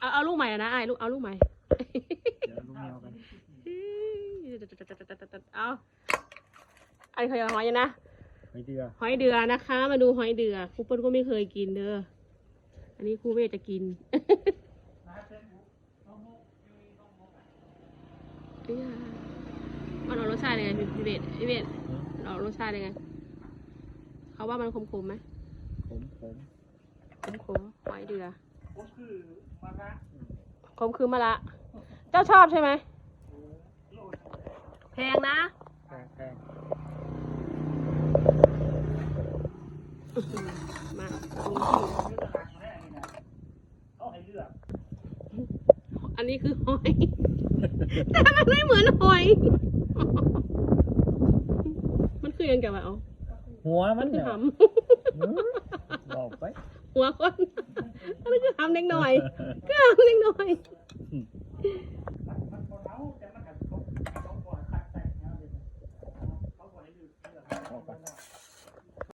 เอาเอาลูกใหม่อะนะไอ้ลูกเอาลูกใหม่ เดี๋ยวลูกแมวกันเอาอันนี้เคยเอาหอยยังนะไปเดือหอยเดือนะคะ มาดูหอยเดือครูเปิ้ลก็ไม่เคยกินเด้อ อันนี้ครูเวทจะกินมันออกรสชาติยังไงพี่พี่เวทพี่เวทมันออกรสชาติยังไง เขาว่ามันขมๆไหมผมผมขมๆหอยเดือ ขมคือมะระเจ้าชอบใช่ไหมแพงนะ แพงแพงมาเขาให้เลือกอันนี้คือหอย แต่มันไม่เหมือนหอย มันคือยังไงวะเอาหัวมัมันนคือเนี่ยหหืมบอกไปำหัวคน อ้ามเล็กหน่อยกล้ามเล็กหน่อย